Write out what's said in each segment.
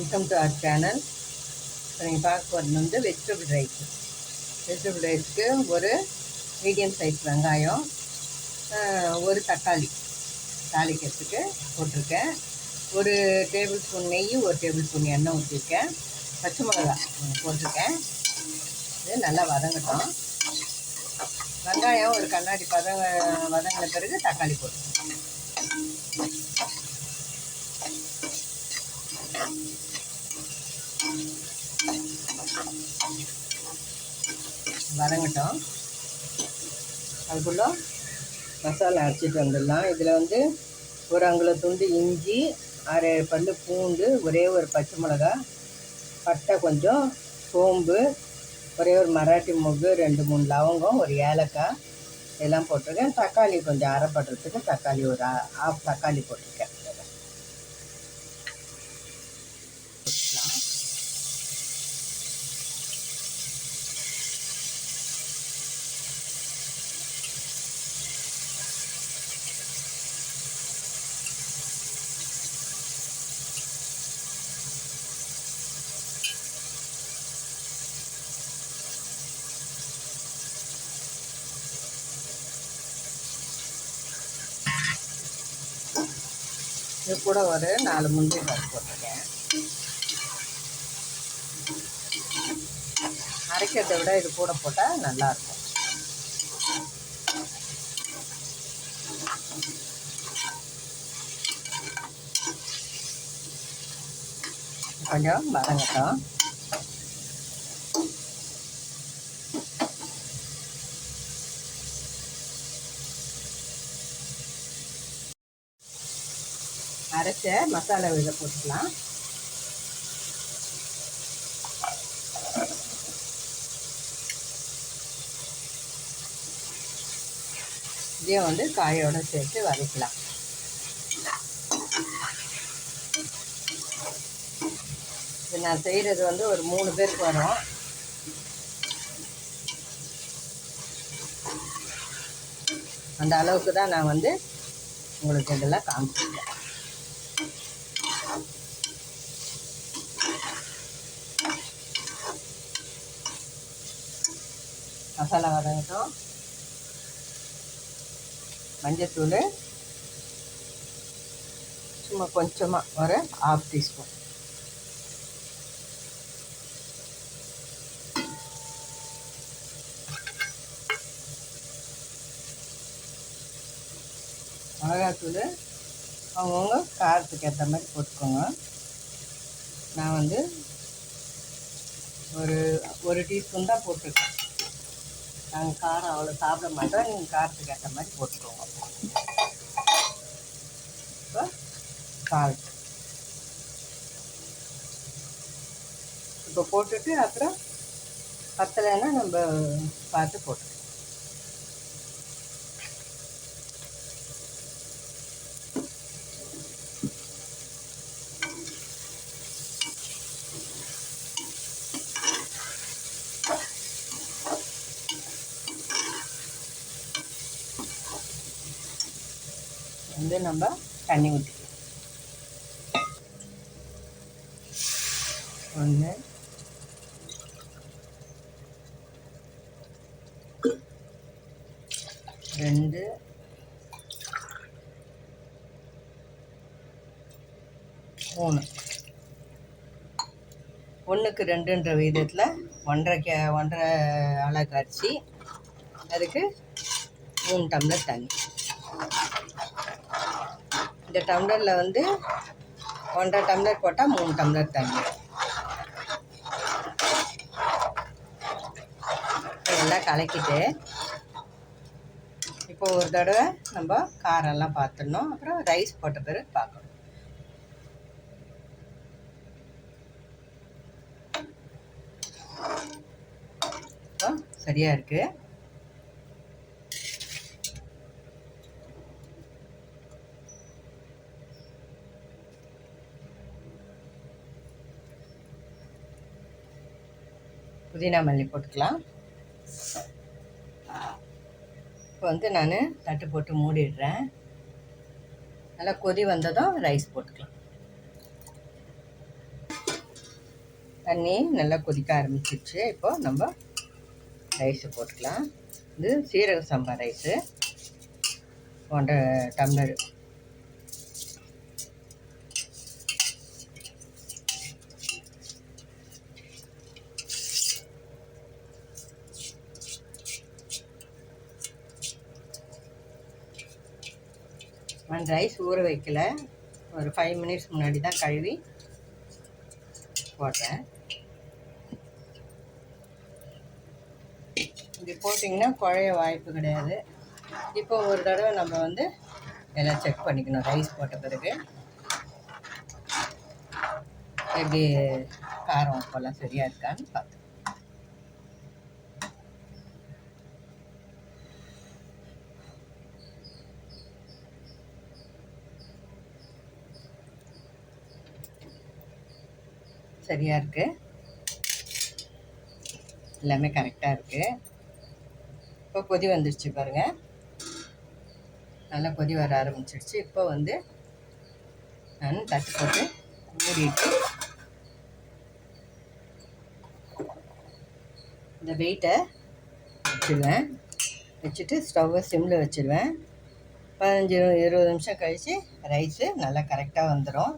Welcome to our channel இப்போ நீங்கள் பார்க்க போகிறது வந்து வெஜிடபிள் ரைஸ் வெஜிடபிள் ரைஸ்க்கு ஒரு மீடியம் சைஸ் வெங்காயம் ஒரு தக்காளி. தாளிக்கிறதுக்கு போட்டிருக்கேன். ஒரு டேபிள் ஸ்பூன் நெய் ஒரு டேபிள் ஸ்பூன் எண்ணெய் ஊற்றிருக்கேன் பச்சை மிளகா போட்டிருக்கேன். இது நல்லா வதங்கட்டும். வெங்காயம் ஒரு கண்ணாடி பதங்க வதங்கின பிறகு தக்காளி போட்டுருக்கேன் வதங்கட்டும். அதுக்குள்ள மசாலா அரைச்சிட்டு வந்துடலாம். இதில் வந்து ஒரு அங்குல துண்டு இஞ்சி அரை பல்லு பூண்டு ஒரே ஒரு பச்சை மிளகா பட்டை கொஞ்சம் சோம்பு ஒரே ஒரு மராட்டி மொகு ரெண்டு மூணு லவங்கம் ஒரு ஏலக்காய் இதெல்லாம் போட்டிருக்கேன். தக்காளி கொஞ்சம் அரைப்படுறதுக்கு தக்காளி ஒரு ஆஃப் தக்காளி போட்டிருக்கேன். இது கூட ஒரு நாலு முந்திரி பருப்பு போட்டிருக்கேன். அரைக்கிறத விட இது கூட போட்டால் நல்லாயிருக்கும் கொஞ்சம் வரங்கட்டும். அரைச்ச மசாலா இதை போட்டுக்கலாம். இதையும் வந்து காயோட சேர்த்து வதக்கலாம். இது நான் செய்கிறது வந்து ஒரு மூணு பேருக்கு வரும். அந்த அளவுக்கு தான் நான் வந்து உங்களுக்கு இதெல்லாம் காமிச்சிருக்கேன். மசாலா வதங்கட்டும். மஞ்சத்தூள். சும்மா கொஞ்சமாக ஒரு ஹாஃப் டீஸ்பூன் மிளகாத்தூள் அவங்கவுங்க காரத்துக்கு ஏற்ற மாதிரி போட்டுக்கோங்க. நான் வந்து ஒரு ஒரு டீஸ்பூன் தான் போட்டிருக்கேன். நாங்கள் காரம் அவ்வளோ சாப்பிட மாட்டோம். நீங்கள் காரத்துக்கு ஏற்ற மாதிரி போட்டுக்கோங்க. இப்போ சால்ட் இப்போ போட்டுட்டு அப்புறம் பத்தலைன்னா நம்ம பார்த்து போட்டுக்கலாம். வந்து நம்ம தண்ணி ஊற்றிக்கலாம் ஒன்று ரெண்டு. மூணு. ஒன்றுக்கு ரெண்டுன்ற விகிதத்தில் ஒன்றரை கே ஒன்றரை அழகு அரிசி அதுக்கு மூணு டம்ளர் தண்ணி. இந்த டம்ளரில் வந்து ஒன்றரை டம்ளர் போட்டால் மூணு டம்ளர் தண்ணி. எல்லாம் கலக்கிட்டு இப்போ ஒரு தடவை நம்ம காரம்லாம் பார்த்துடணும் அப்புறம் ரைஸ் போட்ட பிறகு பார்க்கணும். சரியாக இருக்குது புதினா மல்லி போட்டுக்கலாம். இப்போ வந்து நான் தட்டு போட்டு மூடிடுறேன். நல்லா கொதி வந்ததும் ரைஸ் போட்டுக்கலாம். தண்ணி நல்லா கொதிக்க ஆரம்பிச்சிருச்சு. இப்போது நம்ம ரைஸு போட்டுக்கலாம். இது சீரக சம்பா ரைஸு. போன்ற டம்ளர் நான் ரைஸ் ஊற வைக்கல. ஒரு ஃபைவ் மினிட்ஸ் முன்னாடி தான் கழுவி போடுறேன் இப்படி போட்டிங்கன்னா குழைய வாய்ப்பு கிடையாது. இப்போ ஒரு தடவை நம்ம வந்து எல்லாம் செக் பண்ணிக்கணும். ரைஸ் போட்ட பிறகு எப்படி காரம் உப்பெல்லாம் சரியாக இருக்கான்னு பார்த்து சரியாக இருக்குது எல்லாமே கரெக்டாக இருக்குது இப்போ கொதி வந்துடுச்சு பாருங்கள் நல்லா கொதி வர ஆரம்பிச்சிடுச்சு இப்போ வந்து நான் தட்டு போட்டு மூடிட்டு இந்த வெயிட்டை வச்சுருவேன். வச்சுட்டு ஸ்டவ்வை சிம்மில் வச்சுருவேன். பதினஞ்சு இருபது நிமிஷம் கழித்து ரைஸு நல்லா கரெக்டாக வந்துடும்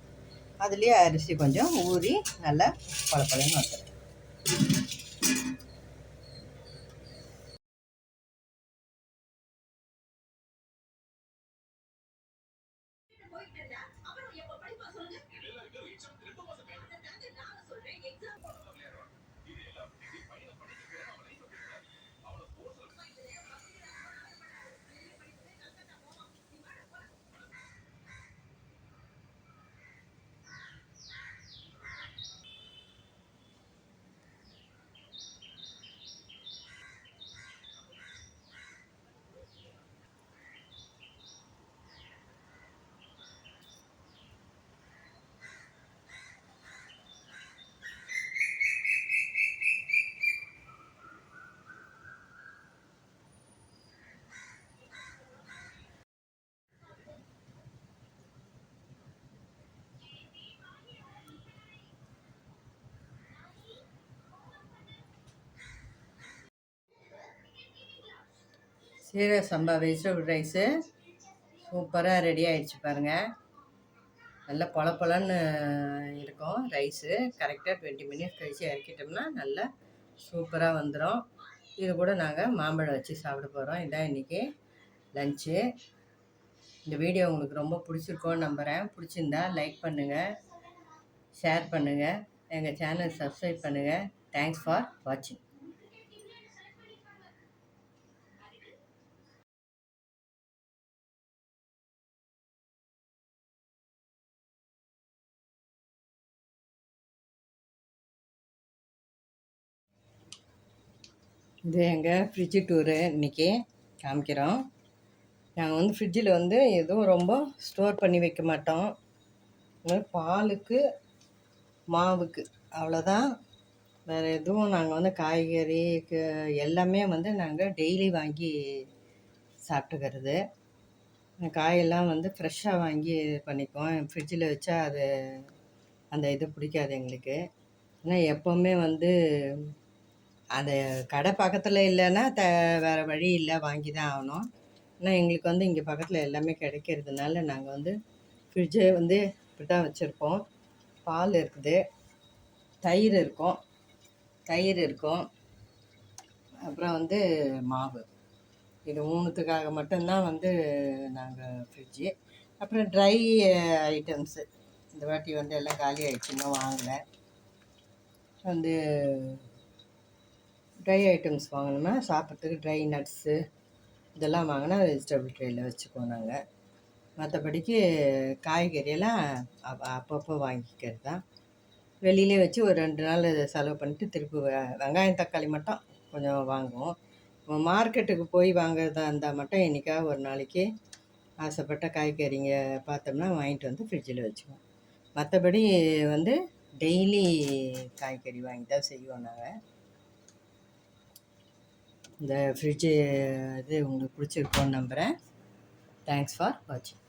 அதுலேயே அரிசி கொஞ்சம் ஊறி நல்லா பழப்பழன்னு வந்துடும் சீரக சம்பா வெஜிடபிள் ரைஸு சூப்பராக ரெடி ஆயிடுச்சு பாருங்கள் நல்லா பொல பொலன்னு இருக்கும் ரைஸு கரெக்டாக டுவெண்ட்டி மினிட்ஸ் கழித்து இறக்கிட்டோம்னா நல்லா சூப்பராக வந்துடும் இது கூட நாங்கள் மாம்பழம் வச்சு சாப்பிட போகிறோம் இதான் இன்றைக்கி லஞ்சு இந்த வீடியோ உங்களுக்கு ரொம்ப பிடிச்சிருக்கோன்னு நம்புகிறேன் பிடிச்சிருந்தா லைக் பண்ணுங்கள் ஷேர் பண்ணுங்கள் எங்கள் சேனல் சப்ஸ்கிரைப் பண்ணுங்கள் தேங்க்ஸ் ஃபார் வாட்சிங் இது எங்கள் ஃப்ரிட்ஜு டூரு இன்றைக்கி காமிக்கிறோம். நாங்கள் வந்து ஃப்ரிட்ஜில் வந்து எதுவும் ரொம்ப ஸ்டோர் பண்ணி வைக்க மாட்டோம். பாலுக்கு மாவுக்கு அவ்வளோதான் வேறு எதுவும் நாங்கள் வந்து காய்கறி எல்லாமே வந்து நாங்கள் டெய்லி வாங்கி சாப்பிட்டுக்கிறது. காயெல்லாம் வந்து ஃப்ரெஷ்ஷாக வாங்கி பண்ணிக்குவோம். ஃப்ரிட்ஜில் வச்சா அது அந்த இது பிடிக்காது எங்களுக்கு. ஏன்னா எப்போவுமே வந்து அந்த கடை பக்கத்தில் இல்லைன்னா த வேறு வழி இல்லை வாங்கி தான் ஆகணும். ஆனால் எங்களுக்கு வந்து இங்கே பக்கத்தில் எல்லாமே கிடைக்கிறதுனால நாங்கள் வந்து ஃப்ரிட்ஜை வந்து இப்படி தான் வச்சுருப்போம் பால் இருக்குது தயிர் இருக்கும் தயிர் இருக்கும். அப்புறம் வந்து மாவு. இது மூணுத்துக்காக மட்டும்தான் வந்து நாங்கள் ஃப்ரிட்ஜு அப்புறம் ட்ரை ஐட்டம்ஸு இந்த வாட்டி வந்து எல்லாம் காலி ஆகிடுச்சு இன்னும் வாங்கலை. வந்து ட்ரை ஐட்டம்ஸ் வாங்கினோம்னா சாப்பிட்றதுக்கு ட்ரை நட்ஸு இதெல்லாம் வாங்கினா வெஜிடபிள் ட்ரேயில் வச்சுக்குவோம் நாங்கள் மற்றபடிக்கு காய்கறியெல்லாம் அப்பப்போ வாங்கிக்கிறது தான் வெளியிலே வச்சு ஒரு ரெண்டு நாள் செலவு பண்ணிட்டு திருப்பி வெங்காயம் தக்காளி மட்டும் கொஞ்சம் வாங்குவோம். மார்க்கெட்டுக்கு போய் வாங்குறதா இருந்தால் மட்டும் என்றைக்காக ஒரு நாளைக்கு ஆசைப்பட்ட காய்கறிங்க பார்த்தோம்னா வாங்கிட்டு வந்து ஃப்ரிட்ஜில் வச்சுக்குவோம். மற்றபடி வந்து டெய்லி காய்கறி வாங்கி தான் செய்வோம் நாங்கள் இந்த ஃப்ரிட்ஜு இது உங்களுக்கு பிடிச்சிருக்கோன்னு நம்புகிறேன் தேங்க்ஸ் ஃபார் வாட்சிங்